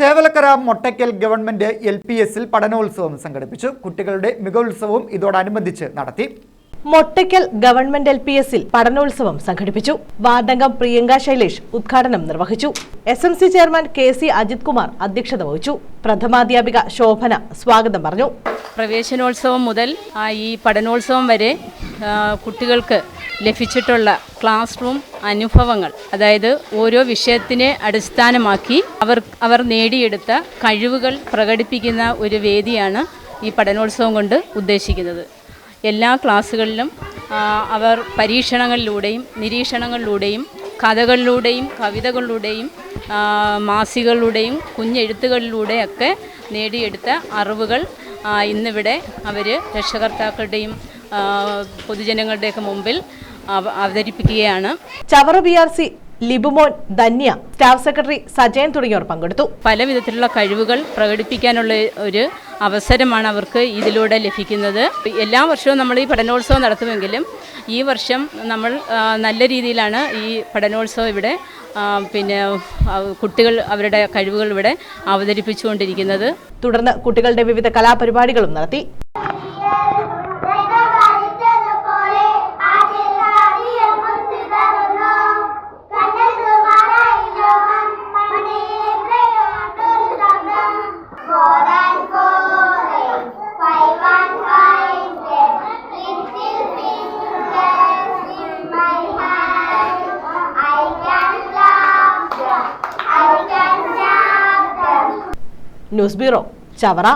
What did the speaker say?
Thevalakkara Mottakkal government L P എസിൽ പഠനോത്സവം സംഘടിപ്പിച്ചു. കുട്ടികളുടെ മികവുത്സവവും ഇതോടനുബന്ധിച്ച് നടത്തി. മൊട്ടയ്ക്കൽ ഗവൺമെന്റ് എൽ പി എസിൽ പഠനോത്സവം സംഘടിപ്പിച്ചു. വാർഡംഗം പ്രിയങ്ക ശൈലേഷ് ഉദ്ഘാടനം നിർവഹിച്ചു. S M C chairman K C Ajith Kumar അധ്യക്ഷത വഹിച്ചു. പ്രഥമാധ്യാപിക ശോഭന സ്വാഗതം പറഞ്ഞു. പ്രവേശനോത്സവം മുതൽ ഈ പഠനോത്സവം വരെ കുട്ടികൾക്ക് ലഭിച്ചിട്ടുള്ള ക്ലാസ് റൂം അനുഭവങ്ങൾ അതായത് ഓരോ വിഷയത്തിനെ അടിസ്ഥാനമാക്കി അവർ അവർ നേടിയെടുത്ത കഴിവുകൾ പ്രകടിപ്പിക്കുന്ന ഒരു വേദിയാണ് ഈ പഠനോത്സവം കൊണ്ട് ഉദ്ദേശിക്കുന്നത്. എല്ലാ ക്ലാസ്സുകളിലും അവർ പരീക്ഷണങ്ങളിലൂടെയും നിരീക്ഷണങ്ങളിലൂടെയും കഥകളിലൂടെയും കവിതകളിലൂടെയും മാസികളിലൂടെയും കുഞ്ഞെഴുത്തുകളിലൂടെയൊക്കെ നേടിയെടുത്ത അറിവുകൾ ഇന്നിവിടെ അവർ രക്ഷകർത്താക്കളുടെയും പൊതുജനങ്ങളുടെയൊക്കെ മുമ്പിൽ അവതരിപ്പിക്കുകയാണ്. Chavara B R C Libumon Dhanya staff secretary Sajayan തുടങ്ങിയവർ പങ്കെടുത്തു. പല വിധത്തിലുള്ള കഴിവുകൾ പ്രകടിപ്പിക്കാനുള്ള ഒരു അവസരമാണ് അവർക്ക് ഇതിലൂടെ ലഭിക്കുന്നത്. എല്ലാ വർഷവും നമ്മൾ ഈ പഠനോത്സവം നടത്തുമെങ്കിലും ഈ വർഷം നമ്മൾ നല്ല രീതിയിലാണ് ഈ പഠനോത്സവം ഇവിടെ പിന്നെ കുട്ടികൾ അവരുടെ കഴിവുകൾ ഇവിടെ അവതരിപ്പിച്ചുകൊണ്ടിരിക്കുന്നത്. തുടർന്ന് കുട്ടികളുടെ വിവിധ കലാപരിപാടികളും നടത്തി. ദൈവകാലിച്ചതുപോലെ ന്യൂസ് ബ്യൂറോ ചവറ.